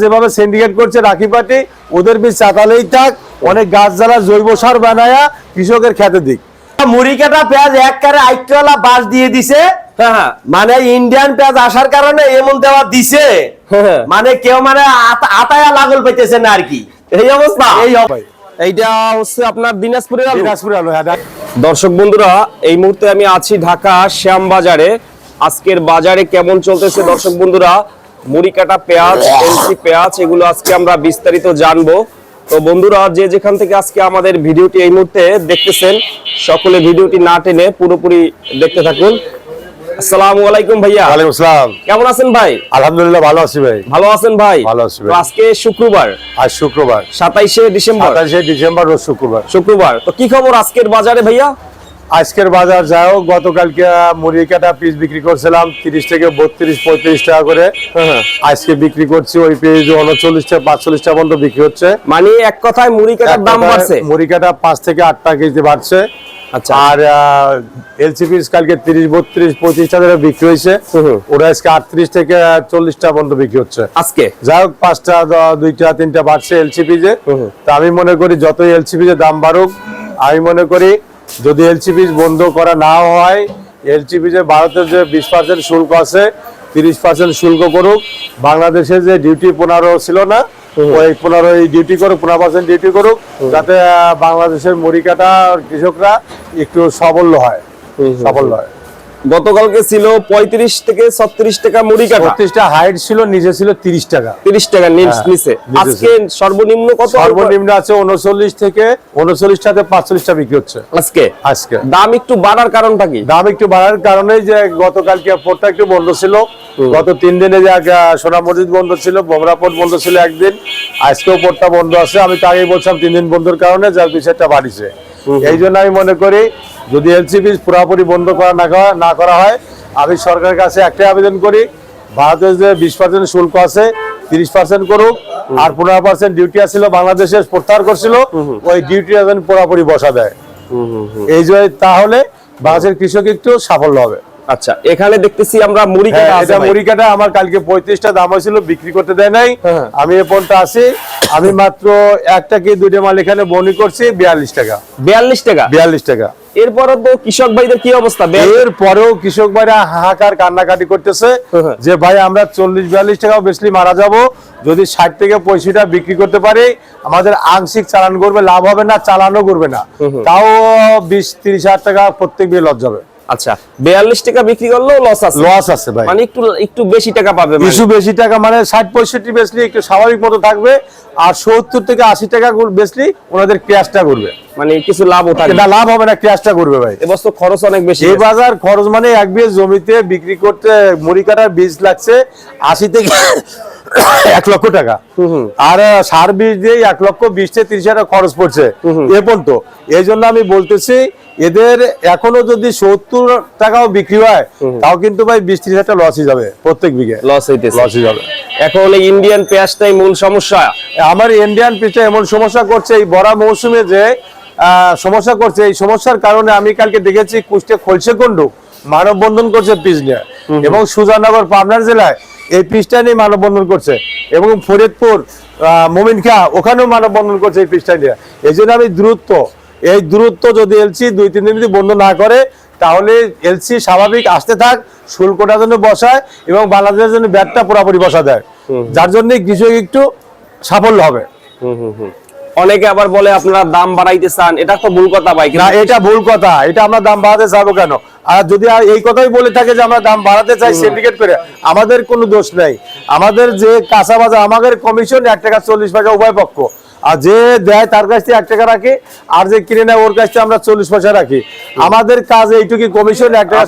যেভাবে সিন্ডিকেট করছে রাখি পার্টি ওদের বীজ চাতালেই থাক অনেক গাছ জ্বালা জৈব সার বানায়া কৃষকের খেতে দিক। মুড়ি কাটা পেঁয়াজ এক কারে আইটওয়ালা বাস দিয়ে দিছে হ্যাঁ মানে ইন্ডিয়ান পেঁয়াজ আসার কারণে এমন দেওয়া দিছে হ্যাঁ। মানে কেউ মানে আতায়া লাগল পেতেছে না আর কি। এই অবস্থা। এই এইটা হচ্ছে আপনার দিনাজপুরের আলু। হ্যাঁ দর্শক বন্ধুরা এই মুহূর্তে আমি আছি ঢাকা শ্যাম বাজারে আজকের বাজারে কেমন চলতেছে দর্শক বন্ধুরা মুড়ি কাটা পেঁয়াজ এলসি পেঁয়াজ এগুলো আজকে আমরা বিস্তারিত জানব। তো বন্ধুরা যে যেখান থেকে আজকে আমাদের ভিডিওটি এই মুহূর্তে দেখতেছেন সকলে ভিডিওটি না টেনে পুরোপুরি দেখতে থাকুন। আসসালামু আলাইকুম ভাইয়া। ওয়ালাইকুম আসসালাম। কেমন আছেন ভাই? আলহামদুলিল্লাহ ভালো আছি ভাই। ভালো আছেন ভাই? ভালো আছি ভাই। আজকে শুক্রবার। আজ শুক্রবার। সাতাইশে ডিসেম্বর। সাতাশে ডিসেম্বর রোজ শুক্রবার। শুক্রবার। তো কি খবর আজকের বাজারে ভাইয়া? আজকের বাজার যাই হোক গতকালকে মুড়ি কাটা পিস বিক্রি করছিলাম তিরিশ থেকে বত্রিশ পঁয়ত্রিশ টাকা করে। হ্যাঁ আজকে বিক্রি করছি ওই পিস উনচল্লিশ টাকা পাঁচচল্লিশ টাকা পর্যন্ত বিক্রি হচ্ছে। মানে এক কথায় মুড়ি কাটার দাম বাড়ছে? মুড়ি কাটা পাঁচ থেকে আট টাকা কেজি বাড়ছে। আচ্ছা। আর এলসিপি কালকে তিরিশ বত্রিশ পঁচিশ টাকা করে বিক্রি হয়েছে। ওরা আজকে আটত্রিশ থেকে চল্লিশ টাকা পর্যন্ত বিক্রি হচ্ছে। আজকে? যাই হোক পাঁচটা দুইটা তিনটা বাড়ছে হুম হুম। তা আমি মনে করি যতই এলসিপি যে দাম বাড়ুক আমি মনে করি যদি এলসি এলসিপি বন্ধ করা না হয় এলসি যে ভারতের যে বিশ পার্সেন্ট শুল্ক আছে তিরিশ পার্সেন্ট শুল্ক করুক বাংলাদেশে যে ডিউটি পনেরো ছিল না ওই পনেরো ডিউটি করুক পনেরো পার্সেন্ট ডিউটি করুক যাতে বাংলাদেশের মুড়ি কাটা কৃষকরা একটু সাবল্য হয়। সাফল্য হয়। গতকালকে ছিল পঁয়ত্রিশ থেকে ছত্রিশ টাকা মুড়ি কাটা। বত্রিশটা হাইট ছিল নিচে ছিল তিরিশ টাকা। তিরিশ টাকা হ্যাঁ, নিচে আজকে সর্বনিম্ন কত সর্বনিম্ন আছে উনচল্লিশ থেকে উনচল্লিশটাতে পাঁচচল্লিশটা বিক্রি হচ্ছে। আজকে? আজকে। দাম একটু বাড়ার কারণটা কি? দাম একটু বাড়ার কারণে যে গতকালকে পোর্টটা একটু বন্ধ ছিল। গত তিন দিনে যে সোনা মসজিদ বন্ধ ছিল বোমরা পোর্ট বন্ধ ছিল একদিন। আজকেও পোর্টটা বন্ধ আছে। আমি তো আগেই বলছিলাম তিন দিন বন্ধের কারণে যার বিষয়টা বাড়িছে। এই জন্য আমি মনে করি যদি এলসিপি পুরোপুরি বন্ধ করা না করা না করা হয় আমি সরকারের কাছে একটাই আবেদন করি ভারতের যে বিশ পার্সেন্ট শুল্ক আছে তিরিশ পার্সেন্ট করুক আর পনেরো পার্সেন্ট ডিউটি আসছিল বাংলাদেশে প্রত্যাহার করছিল ওই ডিউটি পুরোপুরি বসা দেয় এই যে তাহলে বাংলাদেশের কৃষক একটু সাফল্য হবে। আচ্ছা এখানে দেখতেছি আমরা মুড়ি হ্যাঁ, কাটা আছে মুড়ি কাটা আমার কালকে পঁয়ত্রিশটা দাম হয়েছিল বিক্রি করতে দেয় নাই। হ্যাঁ। আমি এ পর্যন্ত আছি আমি মাত্র একটা কি দুইটা মাল এখানে বনি করছি বিয়াল্লিশ টাকা। বিয়াল্লিশ টাকা? বিয়াল্লিশ টাকা। এরপরে তো কৃষক ভাইদের কি অবস্থা? এর পরেও কৃষক ভাইরা হাহাকার কান্নাকাটি করতেছে হ্যাঁ। যে ভাই আমরা চল্লিশ বিয়াল্লিশ টাকাও বেশি মারা যাব যদি ষাট থেকে পঁয়ষট্টি বিক্রি করতে পারি আমাদের আংশিক চালান করবে লাভ হবে না চালানো করবে না। তাও বিশ তিরিশ হাজার টাকা প্রত্যেক বিয়ে লস যাবে আচ্ছা বিয়াল্লিশ টাকা বিক্রি করলেও লস আছে। লস আছে ভাই। মানে একটু একটু বেশি টাকা পাবে মানে। কিছু বেশি টাকা মানে ষাট পঁয়ষট্টি বেচলে একটু স্বাভাবিক মতো থাকবে আর সত্তর থেকে আশি টাকা গুলো ওনাদের ক্যাশটা করবে মানে কিছু লাভও থাকে না লাভ হবে না ক্যাশটা করবে ভাই। এবছর খরচ অনেক বেশি এই বাজার খরচ মানে এক বিয়ে জমিতে বিক্রি করতে মুড়ি কাটার বীজ লাগছে আশি থেকে এক লক্ষ টাকা। আর সার বীজ দিয়ে এক লক্ষ বিশ থেকে তিরিশ হাজার খরচ পড়ছে। এ পর্যন্ত। এই জন্য আমি বলতেছি এদের এখনও যদি সত্তর টাকাও বিক্রি হয় তাও কিন্তু ভাই বিশ ত্রিশ হাজার লসই যাবে প্রত্যেক বিঘে লস হইতেছে। লসই যাবে। এখন ইন্ডিয়ান পেঁয়াজটাই মূল সমস্যা। আমার ইন্ডিয়ান পিচে এমন সমস্যা করছে এই বড় মৌসুমে যে সমস্যা করছে এই সমস্যার কারণে আমি কালকে দেখেছি কুষ্টে খলসে কন্ডু মানববন্ধন করছে পিচ নিয়ে। এবং সুজানগর পাবনার জেলায় এই পৃষ্ঠা নিয়ে মানববন্ধন করছে। এবং ফরিদপুর মোমিন খা ওখানেও মানববন্ধন করছে এই পৃষ্ঠা নিয়ে। এই জন্য আমি দূরত্ব এই দূরত্ব যদি এলসি দুই তিন দিন যদি বন্ধ না করে তাহলে এলসি স্বাভাবিক আসতে থাক শুল্কটার জন্য বসায় এবং বাংলাদেশের জন্য ব্যাটটা পুরোপুরি বসা দেয়। যার জন্য কিছু একটু সাফল্য হবে। অনেকে আবার বলে আপনারা দাম বাড়াইতে চান এটা তো ভুল কথা ভাই না এটা ভুল কথা এটা আমরা দাম বাড়াতে চাবো কেন? আর যদি এই কথাই বলে থাকে যে আমরা দাম বাড়াতে চাই সিন্ডিকেট করে আমাদের কোনো দোষ নেই। আমাদের যে কাঁচা বাজার আমাদের কমিশন এক টাকা চল্লিশ পয়সা উভয় পক্ষ। আর যে দেয় তার কাছ থেকে এক টাকা রাখি আর যে কিনে নেয় ওর কাছ থেকে আমরা চল্লিশ পয়সা রাখি। আমাদের কাজ এইটুকু কমিশন এক টাকা।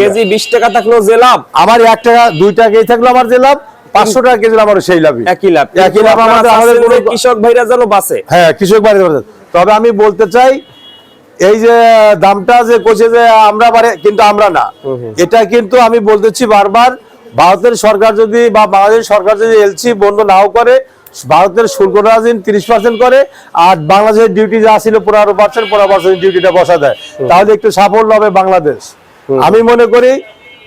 কেজি বিশ টাকা থাকল যে লাভ? আমার এক টাকা দুই টাকা এই থাকল আমার যে লাভ। পাঁচশো টাকা কেজি আমার সেই লাভই। একই লাভ। একই লাভ আমাদের কৃষক ভাইরা যেন বাঁচে। হ্যাঁ কৃষক বাড়িতে। তবে আমি বলতে চাই এই যে দামটা যে করছে যে আমরা বাড়ে কিন্তু আমরা না। এটা কিন্তু আমি বলতেছি বারবার ভারতের সরকার যদি বা বাংলাদেশ সরকার যদি এলসি বন্ধ নাও করে ভারতের শুল্কটা যদি তিরিশ পার্সেন্ট করে আর বাংলাদেশের ডিউটি যা ছিল পনেরো পার্সেন্ট পনেরো পার্সেন্ট ডিউটিটা বসা দেয়। তাহলে একটু সাফল্য হবে বাংলাদেশ। আমি মনে করি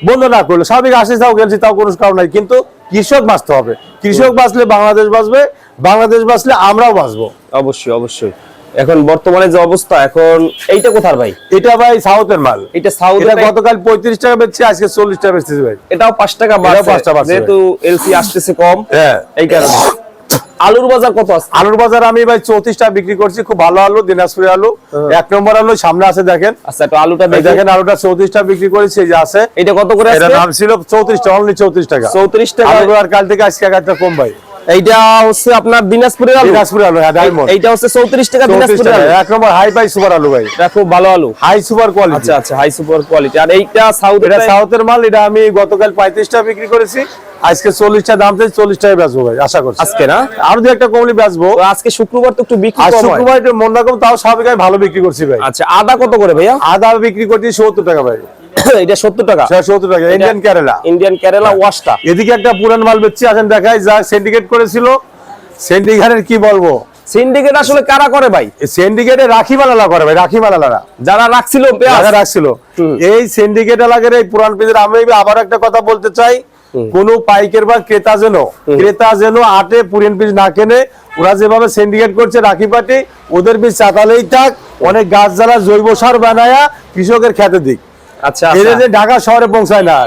বন্ধ না করলে স্বাভাবিক আসে তাও গেলছি তাও কোনো কারণ নাই। কিন্তু কৃষক বাঁচতে হবে। কৃষক বাঁচলে বাংলাদেশ বাঁচবে বাংলাদেশ বাঁচলে আমরাও বাঁচবো। অবশ্যই অবশ্যই। এখন বর্তমানে যে অবস্থা এখন এইটা কোথার ভাই? এটা ভাই সাউথের মাল। এটা সাউথ গতকাল পঁয়ত্রিশ টাকা বেচছে আজকে চল্লিশ টাকা বেচতেছি ভাই। এটাও পাঁচ টাকা পাঁচ টাকা যেহেতু এলসি আসতেছে কম হ্যাঁ। এই কারণে। আলুর বাজার কত আছে? আলুর বাজার আমি ভাই চৌত্রিশটা টাকা বিক্রি করছি খুব ভালো আলু দিনাজপুরি আলু। এক নম্বর আলু সামনে আছে দেখেন। আচ্ছা একটা আলুটা দেখেন আলুটা চৌত্রিশ টাকা বিক্রি করেছি এই যে আছে। এটা কত করে নাম ছিল চৌত্রিশটা টাকা অনলি চৌত্রিশ টাকা। চৌত্রিশ টাকা। আর কাল থেকে আজকে এক একটা কম ভাই। এইটা হচ্ছে আপনার দিনাজপুরের আলু। দিনাজপুরি আলু হ্যাঁ ডায়মন্ড এইটা হচ্ছে চৌত্রিশ টাকা দিনাজপুরের আলু। এক নম্বর হাই সুপার আলু ভাই। এটা খুব ভালো আলু। হাই সুপার কোয়ালিটি আচ্ছা আচ্ছা হাই সুপার কোয়ালিটি আর এইটা সাউথ এটা সাউথের মাল এটা আমি গতকাল পঁয়ত্রিশ টাকা বিক্রি করেছি। আজকে চল্লিশ টাকা দাম থেকে চল্লিশ টাকা বেচবো ভাই আশা করছি। আজকে না? আরও দু একটা কমলি বেচবো। আজকে শুক্রবার তো একটু বিক্রি শুক্রবার একটু মন রকম তাও স্বাভাবিক আমি ভালো বিক্রি করছি ভাই। আচ্ছা আদা কত করে ভাইয়া? আদা বিক্রি করছি সত্তর টাকা ভাই। এটা সত্তর টাকা। সত্তর টাকা ইন্ডিয়ান কেরালা ইন্ডিয়ান কেরালা ওয়াশটা এদিকে একটা পুরান মাল বেচছি আসেন দেখাই যা সিন্ডিকেট করেছিল। সিন্ডিকেটের কি বলব? সিন্ডিকেট আসলে কারা করে ভাই? সিন্ডিকেটে রাখি মালালা করে ভাই রাখি মালালারা যারা রাখছিল পেঁয়াজ। যারা রাখছিল। এই সিন্ডিকেট এলাকার এই পুরান পেজের আমি আবার একটা কথা বলতে চাই। কোন পাইকের বা ক্রেতা যেন ক্রেতা যেন আটে পুরিয়ান পিস না কেনে ওরা যেভাবে সিন্ডিকেট করছে রাখি পাটি ওদের বীজ চাতালেই থাক অনেক গাছ জ্বালা জৈব সার বানায়া কৃষকের খেতে দিক। আচ্ছা এটা আচ্ছা। যে ঢাকা শহরে পৌঁছায় না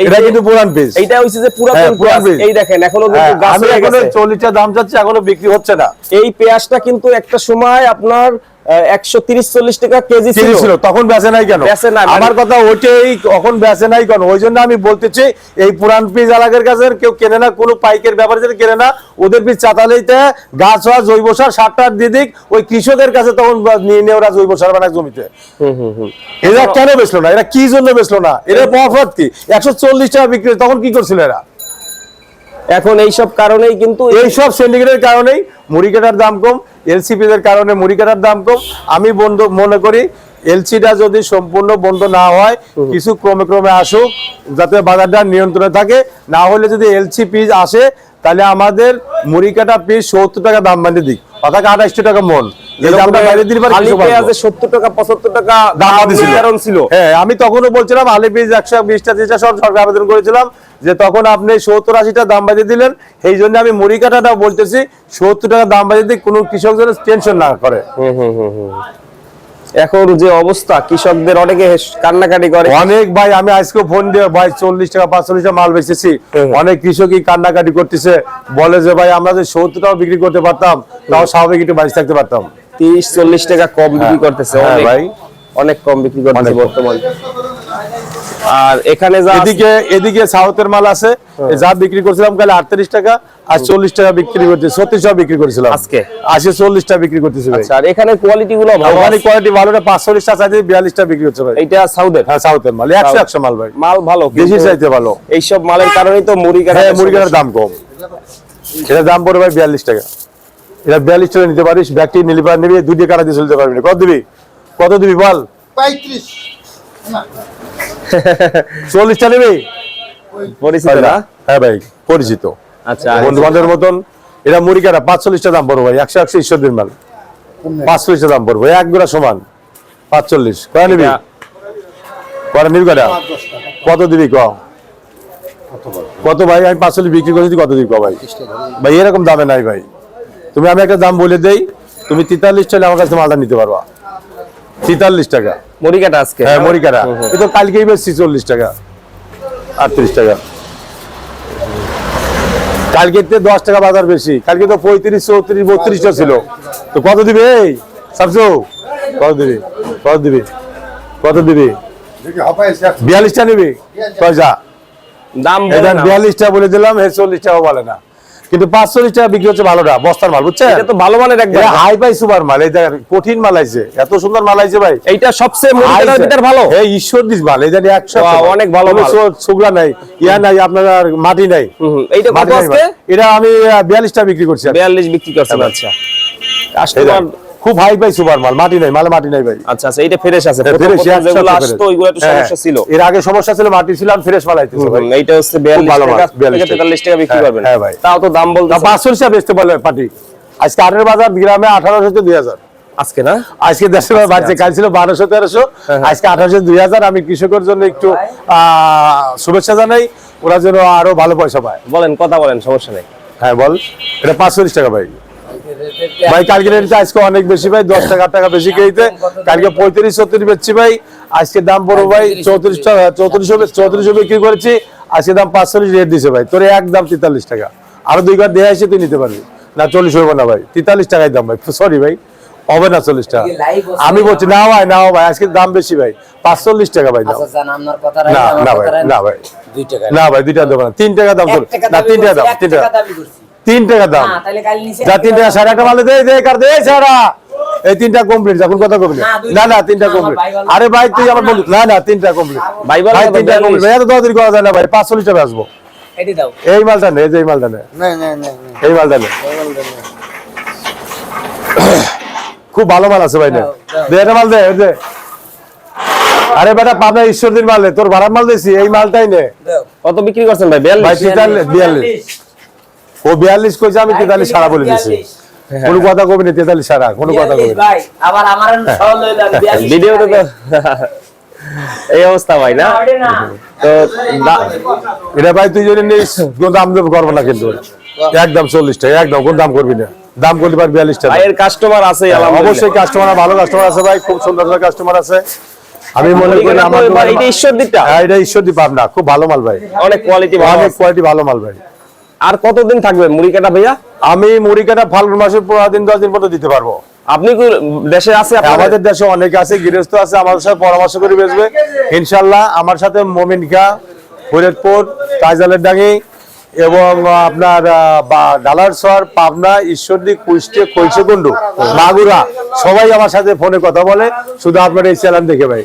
এটা কিন্তু পুরান পিস এইটা হচ্ছে যে পুরাতন হ্যাঁ, পুরান। এই দেখেন এখনও কিন্তু হ্যাঁ, গাছ হয়ে গেছে। চল্লিশটা দাম যাচ্ছে এখনও বিক্রি হচ্ছে না এই পেঁয়াজটা কিন্তু একটা সময় আপনার একশো তিরিশ চল্লিশ টাকা কেজি ছিল। তখন বেচে নাই কেন? বেচে মানে- আমার কথা ওইটাই কখন বেচে নাই কেন? ওই জন্য আমি বলতেছি এই পুরান পিস এলাকার কাছে কেউ কেনে না কোনো পাইকের ব্যাপারে কেনে না ওদের পিস চাতালেইতে গাছ হওয়া জৈব সার সারটা দিয়ে দিক ওই কৃষকের কাছে তখন নিয়ে নিয়ে ওরা জৈব সার বানায় জমিতে। এরা কেন বেচলো না? এরা কি জন্য বেচলো না? এরা কি একশো চল্লিশ টাকা বিক্রি তখন কি করছিল এরা? এখন এইসব কারণেই কিন্তু এইসব সিন্ডিকেটের কারণেই মুড়ি কাটার দাম কম এলসিপি এর কারণে মুড়ি কাটার দাম কম। আমি বন্ধ মনে করি এলসিটা যদি সম্পূর্ণ বন্ধ না হয় কিছু ক্রমে ক্রমে আসুক যাতে বাজারটা নিয়ন্ত্রণে থাকে। না হলে যদি এলসি পিস আসে তাহলে আমাদের মুড়ি কাটা পিস সত্তর টাকা দাম বানিয়ে দিক। অর্থাৎ আঠাশশো টাকা মন। হ্যাঁ আমি তখনও বলছিলাম আলি বীজ একশো বিশটা তিরিশটা সব সরকার আবেদন করেছিলাম যে তখন আপনি সত্তর আশিটা দাম বাড়িয়ে দিলেন এই জন্য আমি মুড়ি কাটাটাও বলতেছি সত্তর টাকা দাম কোনো কৃষক যেন টেনশন না করে। এখন যে অবস্থা কৃষকদের অনেকে কান্নাকাটি করে। অনেক ভাই আমি আজকে ফোন দিয়ে ভাই চল্লিশ টাকা পাঁচচল্লিশ টাকা মাল বেচেছি। অনেক কৃষকই কান্নাকাটি করতেছে বলে যে ভাই আমরা যে সত্তর টাকা বিক্রি করতে পারতাম তাও স্বাভাবিক একটু থাকতে পারতাম। তিরিশ চল্লিশ টাকা কম বিক্রি করতেছে। হ্যাঁ, ভাই। অনেক কম বিক্রি করতেছে বর্তমানে। আর এখানে যা এদিকে এদিকে সাউথের মাল আছে। যা বিক্রি করছিলাম কালে আটত্রিশ টাকা আর চল্লিশ টাকা বিক্রি করছি ছত্রিশ টাকা বিক্রি করছিলাম। আজকে? আজকে চল্লিশ টাকা বিক্রি করতেছি ভাই। আচ্ছা আর এখানে কোয়ালিটি গুলো ভালো ওখানে। কোয়ালিটি ভালোটা পাঁচচল্লিশ টাকা চাইতে বিয়াল্লিশ টাকা বিক্রি হচ্ছে ভাই। এটা সাউথের? হ্যাঁ সাউথের মাল। একশো একশো মাল ভাই। মাল ভালো বেশি চাইতে ভালো। এইসব মালের কারণেই তো মুড়ি কাটা হ্যাঁ মুরগিটার দাম কম। এটা দাম পড়ে ভাই বিয়াল্লিশ টাকা। এটা বিয়াল্লিশ টাকা নিতে পারিস ব্যাগটি নিলি পার নিবি দুটি কাটা দিয়ে চলতে পারবি কত দিবি? কত দিবি বল? পঁয়ত্রিশ। না চল্লিশটা নিবি? পরিচিত না? হ্যাঁ ভাই পরিচিত। আচ্ছা বন্ধু বান্ধবের মতন এটা মুড়ি কাটা পাঁচচল্লিশটা দাম পড়ব ভাই একশো একশো ঈশ্বর মাল। পাঁচচল্লিশটা দাম পড়ব এক গোড়া সমান পাঁচচল্লিশ। কয় নিবি? কটা নিবি কটা কত দিবি ক? কত ভাই? আমি পাঁচচল্লিশ বিক্রি করেছি কত দিবি ক ভাই? ভাই এরকম দামে নাই ভাই। তুমি আমি একটা দাম বলে দেই তুমি তেতাল্লিশ টাকা আমার কাছে মালটা নিতে পারবা। তেতাল্লিশ টাকা। মরিকাটা আজকে? হ্যাঁ মরি কাটা এ তো কালকেই বেশি চল্লিশ টাকা আটত্রিশ টাকা। কালকে দশ টাকা বাজার বেশি কালকে তো পঁয়ত্রিশ চৌত্রিশ বত্রিশটা ছিল। তো কত দিবে এই? সাবজু কত দিবি? কত দিবি? কত দিবি? বিয়াল্লিশটা নিবি? পয়সা দাম বিয়াল্লিশটা বলে দিলাম চল্লিশ টাকা বলে না। কিন্তু পাঁচচল্লিশ টাকা বিক্রি হচ্ছে ভালোটা বস্তার মাল বুঝছেন? এটা তো ভালো মানের একদম হাই পাই সুপার মাল এই দেখেন কঠিন মাল আইছে এত সুন্দর মাল আছে ভাই। এইটা সবচেয়ে মোটা কাটার ভিতর ভালো। এই ঈশ্বর দিস মাল এই জানি একশো বাহ, অনেক ভালো মাল। সুগলা নাই ইয়া নাই আপনার মাটি নাই। এইটা কত আজকে? এটা আমি বিয়াল্লিশটা বিক্রি করছি আজকে। বিয়াল্লিশ বিক্রি করছেন আচ্ছা। এই কাস্টমার খুব হাই পাই সুপার মাল মাটি নাই মালে মাটি নাই ভাই। আচ্ছা আচ্ছা এইটা ফ্রেশ আছে। ফ্রেশ যেগুলো আসতো ওইগুলো একটু সমস্যা ছিল। এর আগে সমস্যা ছিল মাটি ছিল ফ্রেশ মাল আইতেছে ভাই। এইটা হচ্ছে বিয়াল্লিশ ভালো মাল, টাকা। 42 টাকা বিক্রি হ্যাঁ, করবেন। হ্যাঁ ভাই। তাও তো দাম বলতে না পাঁচশো টাকা বেচতে পারলে পাটি আজকে আটের বাজার গ্রামে আঠারোশো দুই হাজার। আজকে না? আজকে টাকা বাড়ছে কাল ছিল বারোশো তেরোশো। আজকে আঠারোশো দুই হাজার। আমি কৃষকের জন্য একটু আহ, শুভেচ্ছা জানাই। ওরা যেন আরও ভালো পয়সা পায়। বলেন কথা বলেন সমস্যা নেই। হ্যাঁ বল। এটা পাঁচচল্লিশ টাকা ভাই। ভাই কালকে রেটটা আজকে অনেক বেশি ভাই দশ টাকা টাকা বেশি কিনতে কালকে পঁয়ত্রিশ ছত্রিশ বেচছি ভাই আজকে দাম পড়ব ভাই চৌত্রিশ টাকা চৌত্রিশ চৌত্রিশ বিক্রি করেছি আজকে দাম পাঁচচল্লিশ রেট দিছে ভাই তোর এক দাম তেতাল্লিশ টাকা। আরও দুই ঘর দেয়া এসে তুই নিতে পারবি। না চল্লিশ হবে না ভাই তেতাল্লিশ টাকায় দাম ভাই সরি ভাই হবে না চল্লিশ টাকা। আমি বলছি না ভাই না ভাই আজকে দাম বেশি ভাই পাঁচচল্লিশ টাকা ভাই দাম। আচ্ছা না রাখেন, না ভাই না ভাই। দুই টাকা। ভাই দেবো না তিন টাকা দাম না তিন টাকা দাম। তিন টাকা। তিন টাকা দাম। যা তিন টাকা সাড়ে একটা মালে দে দে কার দে সারা এই তিনটা কমপ্লিট এখন কথা কমপ্লিট না, না তিনটা কমপ্লিট আরে ভাই তুই আমার না, বন্ধু না না তিনটা কমপ্লিট ভাই বলে ভাই তিনটা কমপ্লিট ভাই এত করা যায় না ভাই পাঁচচল্লিশ টাকা আসব এই মালটা নে এই মালটা নে। না না না না। এই মালটা নে। খুব ভালো মাল আছে ভাই নে। দে এটা মাল দে দে আরে বেটা পাবনা ঈশ্বরদীর মাল নে তোর ভাড়া মাল দিছি এই মালটাই নে। কত বিক্রি করছেন ভাই? ভাই বিয়াল্লিশ। তেতাল্লিশ বিয়াল্লিশ। ও বিয়াল্লিশ কইছে আমি তেতাল্লিশ সারা বলে দিছি। কোনো কথা কবি না তেতাল্লিশ সারা কোনো কথা কবি আবার আমার হয়ে ভিডিওতে তো এই অবস্থা ভাই না। তো এটা ভাই তুই যদি নিস কোন দাম দেবো করব না কিন্তু। একদম চল্লিশ টাকা একদম কোন দাম করবি না। দাম করতে পারবি বিয়াল্লিশ টাকা। ভাইয়ের কাস্টমার আছে অবশ্যই কাস্টমার ভালো কাস্টমার আছে ভাই খুব সুন্দর সুন্দর কাস্টমার আছে। আমি মনে করি আমার এটা ঈশ্বরদীরটা? হ্যাঁ এটা ঈশ্বরদী পাবনা খুব ভালো মাল ভাই। অনেক কোয়ালিটি ভালো অনেক কোয়ালিটি ভালো মাল ভাই। আর কতদিন থাকবে মুড়ি কাটা ভাইয়া? আমি মুড়ি কাটা ফাল্গুন মাসের পনেরো দিন দশ দিন পর্যন্ত দিতে পারব। আপনি কি দেশে আছে আমাদের দেশে অনেক আছে গৃহস্থ আছে আমাদের সাথে পরামর্শ করে বেচবে। ইনশাল্লাহ আমার সাথে মমিন খা ফরিদপুর তাইজালের ডাঙ্গি এবং আপনার আহ, বা- ডালারসর পাবনা ঈশ্বরদী কুষ্টে কৈশকুণ্ডু মাগুরা সবাই আমার সাথে ফোনে কথা বলে শুধু আপনার এই চ্যানেল দেখে ভাই।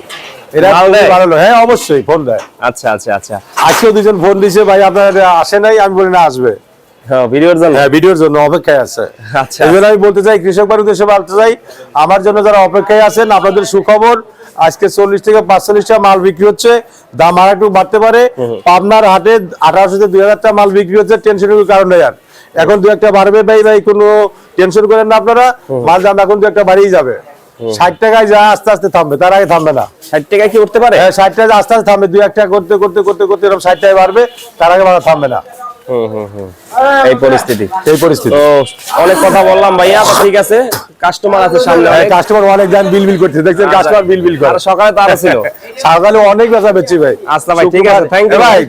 এরা মাল খুবই দেয়? ভালো লোক। হ্যাঁ অবশ্যই ফোন দেয়। আচ্ছা আচ্ছা আচ্ছা। আজকেও দুজন ফোন দিছে ভাই আপনার আসে নাই আমি বলি না আসবে। হ্যাঁ ভিডিওর জন্য? হ্যাঁ ভিডিওর জন্য অপেক্ষায় আছে। আচ্ছা। আমি বলতে চাই কৃষক বাড়ি উদ্দেশ্যে বলতে চাই আমার জন্য যারা অপেক্ষায় আছেন আপনাদের সুখবর আজকে চল্লিশ থেকে পাঁচচল্লিশ টাকা মাল বিক্রি হচ্ছে। দাম আর একটু বাড়তে পারে। পাবনার হাটে আঠারোশো থেকে দুই হাজার টাকা মাল বিক্রি হচ্ছে টেনশনের কোনো কারণ নেই আর। এখন দু একটা বাড়বে ভাই ভাই কোনো টেনশন করেন না আপনারা। মাল দাম এখন দু একটা বাড়িয়ে যাবে। ষাট টাকায় যা আস্তে আস্তে থামবে তার আগে থামবে না। ষাট টাকা কি উঠতে পারে? হ্যাঁ ষাট টাকা আস্তে আস্তে থামবে দুই একটা করতে করতে করতে করতে এরকম ষাট টাকায় বাড়বে তার আগে বাড়া থামবে না। হুম হুম হুম। এই পরিস্থিতি। এই পরিস্থিতি। অনেক কথা বললাম ভাইয়া তো ঠিক আছে। কাস্টমার আছে সামনে। কাস্টমার অনেক। গান বিল বিল করছে দেখছেন কাস্টমার বিল বিল করে। আর সকালে তার ছিল। সকালে অনেক বেচা বেচছি ভাই। আচ্ছা ভাই, ঠিক আছে, এ ভাই ভাই।